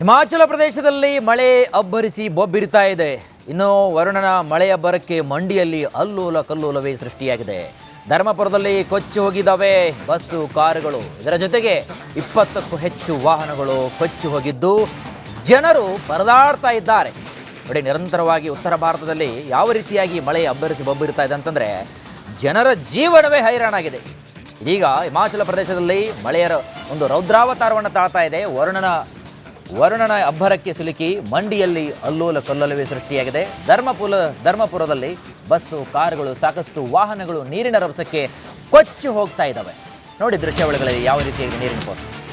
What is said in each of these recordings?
ಹಿಮಾಚಲ ಪ್ರದೇಶದಲ್ಲಿ ಮಳೆ ಅಬ್ಬರಿಸಿ ಬೊಬ್ಬಿರ್ತಾ ಇದೆ. ಇನ್ನು ವರುಣನ ಮಳೆಯ ಬರಕ್ಕೆ ಮಂಡಿಯಲ್ಲಿ ಅಲ್ಲೋಲ ಕಲ್ಲೋಲವೇ ಸೃಷ್ಟಿಯಾಗಿದೆ. ಧರ್ಮಪುರದಲ್ಲಿ ಕೊಚ್ಚಿ ಹೋಗಿದ್ದಾವೆ ಬಸ್ಸು, ಕಾರುಗಳು. ಇದರ ಜೊತೆಗೆ ಇಪ್ಪತ್ತಕ್ಕೂ ಹೆಚ್ಚು ವಾಹನಗಳು ಕೊಚ್ಚಿ ಹೋಗಿದ್ದು, ಜನರು ಪರದಾಡ್ತಾ ಇದ್ದಾರೆ. ನೋಡಿ ನಿರಂತರವಾಗಿ ಉತ್ತರ ಭಾರತದಲ್ಲಿ ಯಾವ ರೀತಿಯಾಗಿ ಮಳೆ ಅಬ್ಬರಿಸಿ ಬೊಬ್ಬಿರ್ತಾ ಇದೆ ಅಂತಂದರೆ, ಜನರ ಜೀವನವೇ ಹೈರಾಣಾಗಿದೆ. ಇದೀಗ ಹಿಮಾಚಲ ಪ್ರದೇಶದಲ್ಲಿ ಮಳೆಯರ ಒಂದು ರೌದ್ರಾವತಾರವನ್ನು ತಾಳ್ತಾ ಇದೆ ವರುಣನ ವರುಣನ ಅಬ್ಬರಕ್ಕೆ ಸಿಲುಕಿ ಮಂಡಿಯಲ್ಲಿ ಅಲ್ಲೋಲ ಕಲ್ಲೋಲವೇ ಸೃಷ್ಟಿಯಾಗಿದೆ. ಧರ್ಮಪುರ ಧರ್ಮಪುರದಲ್ಲಿ ಬಸ್ಸು, ಕಾರುಗಳು, ಸಾಕಷ್ಟು ವಾಹನಗಳು ನೀರಿನ ರಭಸಕ್ಕೆ ಕೊಚ್ಚಿ ಹೋಗ್ತಾ ಇದ್ದಾವೆ. ನೋಡಿ ದೃಶ್ಯಾವಳಿಗಳಲ್ಲಿ ಯಾವ ರೀತಿಯಾಗಿ ನೀರಿನ ಪೋಸ್ಟ್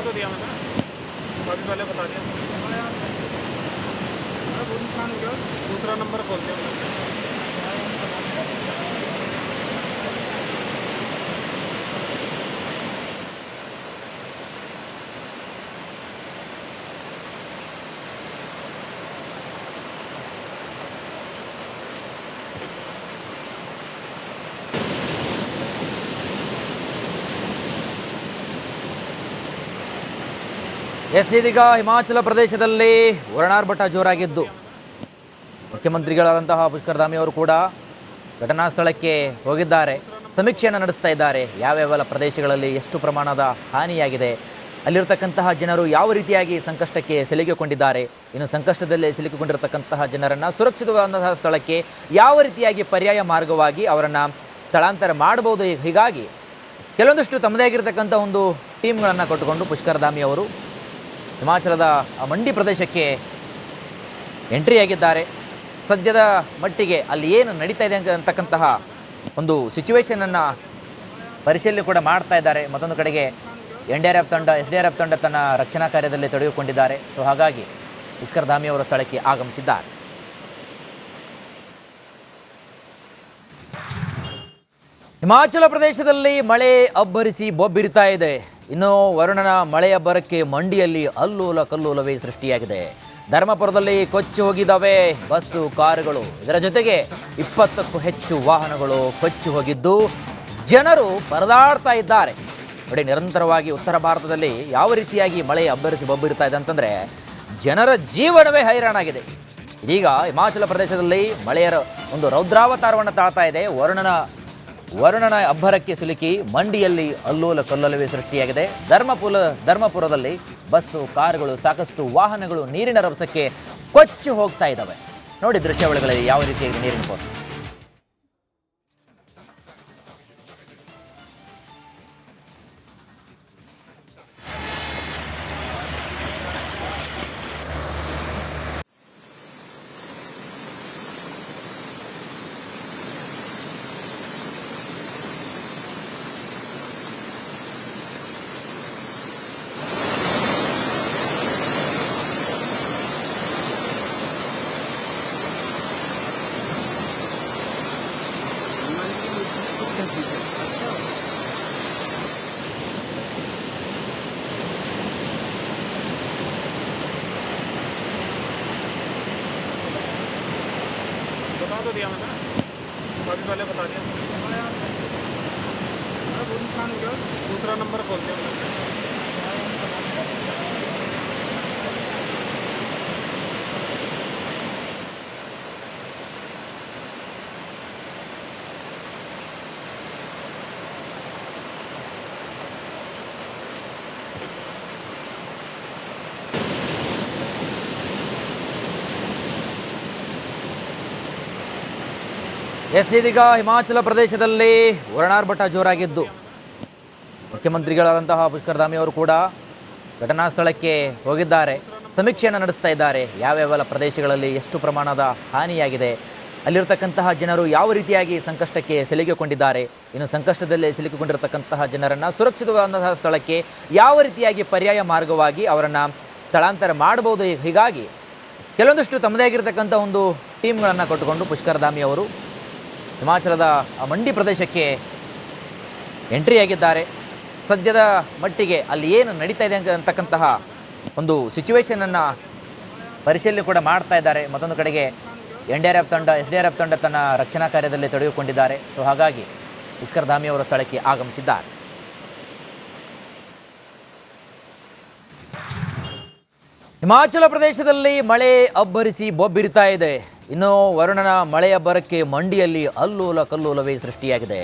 बता तो दिया मैंने। अभी पहले बता दिया नुकसान हो गया। दूसरा नंबर खोल दिया ಎಸ್, ಇದೀಗ ಹಿಮಾಚಲ ಪ್ರದೇಶದಲ್ಲಿ ವರ್ಣಾರ್ಭಟ ಜೋರಾಗಿದ್ದು. ಮುಖ್ಯಮಂತ್ರಿಗಳಾದಂತಹ ಪುಷ್ಕರ್ ಧಾಮಿ ಅವರು ಕೂಡ ಘಟನಾ ಸ್ಥಳಕ್ಕೆ ಹೋಗಿದ್ದಾರೆ. ಸಮೀಕ್ಷೆಯನ್ನು ನಡೆಸ್ತಾ ಇದ್ದಾರೆ. ಯಾವ್ಯಾವೆಲ್ಲ ಪ್ರದೇಶಗಳಲ್ಲಿ ಎಷ್ಟು ಪ್ರಮಾಣದ ಹಾನಿಯಾಗಿದೆ, ಅಲ್ಲಿರತಕ್ಕಂತಹ ಜನರು ಯಾವ ರೀತಿಯಾಗಿ ಸಂಕಷ್ಟಕ್ಕೆ ಸಿಲುಕಿಕೊಂಡಿದ್ದಾರೆ, ಇನ್ನು ಸಂಕಷ್ಟದಲ್ಲಿ ಸಿಲುಕಿಕೊಂಡಿರತಕ್ಕಂತಹ ಜನರನ್ನು ಸುರಕ್ಷಿತವಾದಂತಹ ಸ್ಥಳಕ್ಕೆ ಯಾವ ರೀತಿಯಾಗಿ ಪರ್ಯಾಯ ಮಾರ್ಗವಾಗಿ ಅವರನ್ನು ಸ್ಥಳಾಂತರ ಮಾಡಬಹುದು, ಹೀಗಾಗಿ ಕೆಲವೊಂದಷ್ಟು ತಮ್ಮದೇ ಆಗಿರತಕ್ಕಂಥ ಒಂದು ಟೀಮ್ಗಳನ್ನು ಕೊಟ್ಟುಕೊಂಡು ಪುಷ್ಕರ್ ಧಾಮಿ ಅವರು ಹಿಮಾಚಲದ ಮಂಡಿ ಪ್ರದೇಶಕ್ಕೆ ಎಂಟ್ರಿ ಆಗಿದ್ದಾರೆ. ಸದ್ಯದ ಮಟ್ಟಿಗೆ ಅಲ್ಲಿ ಏನು ನಡೀತಾ ಇದೆ ಅಂತ- ಅಂತಕ್ಕಂತಹ ಒಂದು ಸಿಚುವೇಷನನ್ನು ಪರಿಶೀಲನೆ ಕೂಡ ಮಾಡ್ತಾ ಇದ್ದಾರೆ. ಮತ್ತೊಂದು ಕಡೆಗೆ ಎನ್ ಡಿ ಆರ್ ಎಫ್ ತಂಡ, ಎಸ್ ಡಿ ಆರ್ ಎಫ್ ತಂಡ ತನ್ನ ರಕ್ಷಣಾ ಕಾರ್ಯದಲ್ಲಿ ತೊಡಗಿಕೊಂಡಿದ್ದಾರೆ. ಸೊ ಹಾಗಾಗಿ ಧಾಮಿ ಅವರ ಸ್ಥಳಕ್ಕೆ ಆಗಮಿಸಿದ್ದಾರೆ. ಹಿಮಾಚಲ ಪ್ರದೇಶದಲ್ಲಿ ಮಳೆ ಅಬ್ಬರಿಸಿ ಬೊಬ್ಬಿರಿತಾ ಇದೆ. ಇನ್ನು ವರುಣನ ಮಳೆಯ ಬರಕ್ಕೆ ಮಂಡಿಯಲ್ಲಿ ಅಲ್ಲೂಲ ಕಲ್ಲೋಲವೇ ಸೃಷ್ಟಿಯಾಗಿದೆ. ಧರ್ಮಪುರದಲ್ಲಿ ಕೊಚ್ಚಿ ಹೋಗಿದ್ದಾವೆ ಬಸ್ಸು, ಕಾರುಗಳು. ಇದರ ಜೊತೆಗೆ ಇಪ್ಪತ್ತಕ್ಕೂ ಹೆಚ್ಚು ವಾಹನಗಳು ಕೊಚ್ಚಿ ಹೋಗಿದ್ದು, ಜನರು ಪರದಾಡ್ತಾ ಇದ್ದಾರೆ. ನೋಡಿ ನಿರಂತರವಾಗಿ ಉತ್ತರ ಭಾರತದಲ್ಲಿ ಯಾವ ರೀತಿಯಾಗಿ ಮಳೆ ಅಬ್ಬರಿಸಿ ಬಬ್ಬಿರ್ತಾ ಇದೆ ಅಂತಂದರೆ, ಜನರ ಜೀವನವೇ ಹೈರಾಣಾಗಿದೆ. ಇದೀಗ ಹಿಮಾಚಲ ಪ್ರದೇಶದಲ್ಲಿ ಮಳೆಯ ಒಂದು ರೌದ್ರಾವತಾರವನ್ನು ತಾಳ್ತಾ ಇದೆ ವರುಣನ ವರುಣನ ಅಬ್ಬರಕ್ಕೆ ಸಿಲುಕಿ ಮಂಡಿಯಲ್ಲಿ ಅಲ್ಲೋಲ ಕಲ್ಲೋಲವೇ ಸೃಷ್ಟಿಯಾಗಿದೆ. ಧರ್ಮಪುರ ಧರ್ಮಪುರದಲ್ಲಿ ಬಸ್ಸು, ಕಾರುಗಳು, ಸಾಕಷ್ಟು ವಾಹನಗಳು ನೀರಿನ ರಭಸಕ್ಕೆ ಕೊಚ್ಚಿ ಹೋಗ್ತಾ ಇದ್ದಾವೆ. ನೋಡಿ ದೃಶ್ಯಾವಳಿಗಳಲ್ಲಿ ಯಾವ ರೀತಿಯಾಗಿ ನೀರಿನ ಪೋಸ್ಟ್ बता तो दिया मैंने। अभी पहले बता दिया दूसरा नंबर खोल दिया मैंने। ಎಸ್ ಇದೀಗ ಹಿಮಾಚಲ ಪ್ರದೇಶದಲ್ಲಿ ವರ್ಣಾರ್ಭಟ ಜೋರಾಗಿದ್ದು. ಮುಖ್ಯಮಂತ್ರಿಗಳಾದಂತಹ ಪುಷ್ಕರ್ ಧಾಮಿ ಅವರು ಕೂಡ ಘಟನಾ ಸ್ಥಳಕ್ಕೆ ಹೋಗಿದ್ದಾರೆ. ಸಮೀಕ್ಷೆಯನ್ನು ನಡೆಸ್ತಾ ಇದ್ದಾರೆ. ಯಾವ್ಯಾವೆಲ್ಲ ಪ್ರದೇಶಗಳಲ್ಲಿ ಎಷ್ಟು ಪ್ರಮಾಣದ ಹಾನಿಯಾಗಿದೆ. ಅಲ್ಲಿರ್ತಕ್ಕಂತಹ ಜನರು ಯಾವ ರೀತಿಯಾಗಿ ಸಂಕಷ್ಟಕ್ಕೆ ಸಿಲುಕಿಕೊಂಡಿದ್ದಾರೆ. ಇನ್ನು ಸಂಕಷ್ಟದಲ್ಲಿ ಸಿಲುಕಿಕೊಂಡಿರತಕ್ಕಂತಹ ಜನರನ್ನು ಸುರಕ್ಷಿತವಾದಂತಹ ಸ್ಥಳಕ್ಕೆ ಯಾವ ರೀತಿಯಾಗಿ ಪರ್ಯಾಯ ಮಾರ್ಗವಾಗಿ ಅವರನ್ನು ಸ್ಥಳಾಂತರ ಮಾಡಬಹುದು. ಹೀಗಾಗಿ ಕೆಲವೊಂದಷ್ಟು ತಮ್ಮದೇ ಆಗಿರತಕ್ಕಂಥ ಒಂದು ಟೀಮ್ಗಳನ್ನು ಕೊಟ್ಟುಕೊಂಡು ಪುಷ್ಕರಧಾಮಿ ಅವರು ಹಿಮಾಚಲದ ಮಂಡಿ ಪ್ರದೇಶಕ್ಕೆ ಎಂಟ್ರಿ ಆಗಿದ್ದಾರೆ. ಸದ್ಯದ ಮಟ್ಟಿಗೆ ಅಲ್ಲಿ ಏನು ನಡೀತಾ ಇದೆ ಅಂತ- ಅಂತಕ್ಕಂತಹ ಒಂದು ಸಿಚುವೇಷನನ್ನು ಪರಿಶೀಲನೆ ಕೂಡ ಮಾಡ್ತಾ ಇದ್ದಾರೆ. ಮತ್ತೊಂದು ಕಡೆಗೆ ಎನ್ ಡಿ ಆರ್ ಎಫ್ ತಂಡ, ಎಸ್ ಡಿ ಆರ್ ಎಫ್ ತಂಡ ತನ್ನ ರಕ್ಷಣಾ ಕಾರ್ಯದಲ್ಲಿ ತೊಡಗಿಕೊಂಡಿದ್ದಾರೆ. ಸೊ ಹಾಗಾಗಿ ಧಾಮಿ ಅವರ ಸ್ಥಳಕ್ಕೆ ಆಗಮಿಸಿದ್ದಾರೆ. ಹಿಮಾಚಲ ಪ್ರದೇಶದಲ್ಲಿ ಮಳೆ ಅಬ್ಬರಿಸಿ ಬೊಬ್ಬಿರಿತಾ ಇದೆ. ಇನ್ನು ವರುಣನ ಮಳೆಯ ಬರಕ್ಕೆ ಮಂಡಿಯಲ್ಲಿ ಅಲ್ಲೂಲ ಕಲ್ಲೋಲವೇ ಸೃಷ್ಟಿಯಾಗಿದೆ.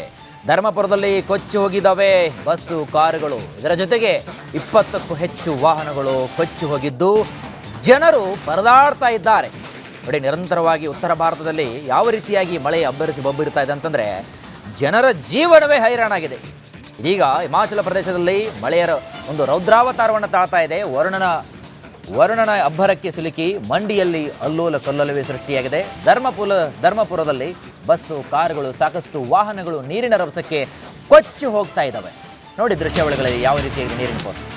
ಧರ್ಮಪುರದಲ್ಲಿ ಕೊಚ್ಚಿ ಹೋಗಿದ್ದಾವೆ ಬಸ್ಸು, ಕಾರುಗಳು. ಇದರ ಜೊತೆಗೆ ಇಪ್ಪತ್ತಕ್ಕೂ ಹೆಚ್ಚು ವಾಹನಗಳು ಕೊಚ್ಚಿ ಹೋಗಿದ್ದು, ಜನರು ಪರದಾಡ್ತಾ ಇದ್ದಾರೆ. ನೋಡಿ, ನಿರಂತರವಾಗಿ ಉತ್ತರ ಭಾರತದಲ್ಲಿ ಯಾವ ರೀತಿಯಾಗಿ ಮಳೆ ಅಬ್ಬರಿಸಿ ಬಬ್ಬಿರ್ತಾ ಇದೆ ಅಂತಂದರೆ, ಜನರ ಜೀವನವೇ ಹೈರಾಣಾಗಿದೆ. ಇದೀಗ ಹಿಮಾಚಲ ಪ್ರದೇಶದಲ್ಲಿ ಮಳೆಯ ಒಂದು ರೌದ್ರಾವತಾರವನ್ನು ತಾಳ್ತಾ ಇದೆ ವರುಣನ ವರುಣನ ಅಬ್ಬರಕ್ಕೆ ಸಿಲುಕಿ ಮಂಡಿಯಲ್ಲಿ ಅಲ್ಲೋಲ ಕಲ್ಲೋಲವೇ ಸೃಷ್ಟಿಯಾಗಿದೆ. ಧರ್ಮಪುರ ಧರ್ಮಪುರದಲ್ಲಿ ಬಸ್ಸು, ಕಾರುಗಳು, ಸಾಕಷ್ಟು ವಾಹನಗಳು ನೀರಿನ ರಭಸಕ್ಕೆ ಕೊಚ್ಚಿ ಹೋಗ್ತಾ ಇದ್ದಾವೆ. ನೋಡಿ ದೃಶ್ಯಾವಳಿಗಳಲ್ಲಿ ಯಾವ ರೀತಿಯಾಗಿ ನೀರಿನ ಪೋಸ್ಟ್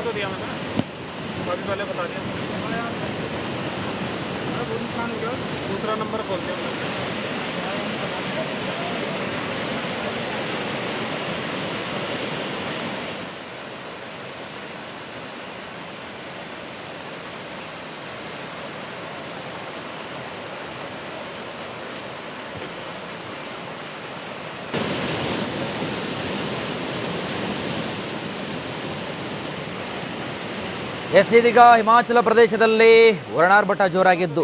बता तो दिया मैंने। अभी पहले बता दिया नुकसान हो गया दूसरा नंबर खोल दिया ಎಸ್, ಇದೀಗ ಹಿಮಾಚಲ ಪ್ರದೇಶದಲ್ಲಿ ವರ್ಣಾರ್ಭಟ ಜೋರಾಗಿದ್ದು.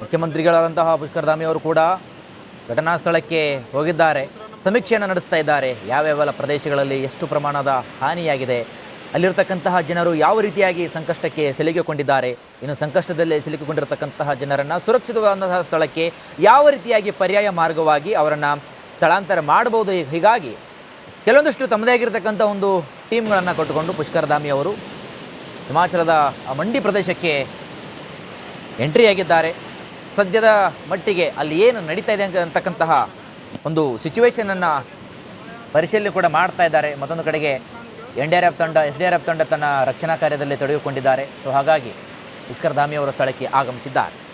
ಮುಖ್ಯಮಂತ್ರಿಗಳಾದಂತಹ ಪುಷ್ಕರ್ ಧಾಮಿ ಅವರು ಕೂಡ ಘಟನಾ ಸ್ಥಳಕ್ಕೆ ಹೋಗಿದ್ದಾರೆ. ಸಮೀಕ್ಷೆಯನ್ನು ನಡೆಸ್ತಾ ಇದ್ದಾರೆ. ಯಾವ್ಯಾವ ಪ್ರದೇಶಗಳಲ್ಲಿ ಎಷ್ಟು ಪ್ರಮಾಣದ ಹಾನಿಯಾಗಿದೆ, ಅಲ್ಲಿರ್ತಕ್ಕಂತಹ ಜನರು ಯಾವ ರೀತಿಯಾಗಿ ಸಂಕಷ್ಟಕ್ಕೆ ಸಿಲುಕಿಕೊಂಡಿದ್ದಾರೆ, ಇನ್ನು ಸಂಕಷ್ಟದಲ್ಲಿ ಸಿಲುಕಿಕೊಂಡಿರತಕ್ಕಂತಹ ಜನರನ್ನು ಸುರಕ್ಷಿತವಾದಂತಹ ಸ್ಥಳಕ್ಕೆ ಯಾವ ರೀತಿಯಾಗಿ ಪರ್ಯಾಯ ಮಾರ್ಗವಾಗಿ ಅವರನ್ನು ಸ್ಥಳಾಂತರ ಮಾಡಬಹುದು, ಹೀಗಾಗಿ ಕೆಲವೊಂದಷ್ಟು ತಮ್ಮದೇ ಆಗಿರತಕ್ಕಂಥ ಒಂದು ಟೀಮ್ಗಳನ್ನು ಕೊಟ್ಟುಕೊಂಡು ಪುಷ್ಕರ್ ಧಾಮಿ ಅವರು ಹಿಮಾಚಲದ ಮಂಡಿ ಪ್ರದೇಶಕ್ಕೆ ಎಂಟ್ರಿ ಆಗಿದ್ದಾರೆ. ಸದ್ಯದ ಮಟ್ಟಿಗೆ ಅಲ್ಲಿ ಏನು ನಡೀತಾ ಇದೆ ಅಂತ- ಅಂತಕ್ಕಂತಹ ಒಂದು ಸಿಚುವೇಷನನ್ನು ಪರಿಶೀಲನೆ ಕೂಡ ಮಾಡ್ತಾ ಇದ್ದಾರೆ. ಮತ್ತೊಂದು ಕಡೆಗೆ ಎನ್ ಡಿ ಆರ್ ಎಫ್ ತಂಡ ಎಸ್ ಡಿ ಆರ್ ಎಫ್ ತಂಡ ತನ್ನ ರಕ್ಷಣಾ ಕಾರ್ಯದಲ್ಲಿ ತೊಡಗಿಕೊಂಡಿದ್ದಾರೆ. ಸೊ ಹಾಗಾಗಿ ಪುಷ್ಕರ್ ಧಾಮಿ ಅವರ ಸ್ಥಳಕ್ಕೆ ಆಗಮಿಸಿದ್ದಾರೆ.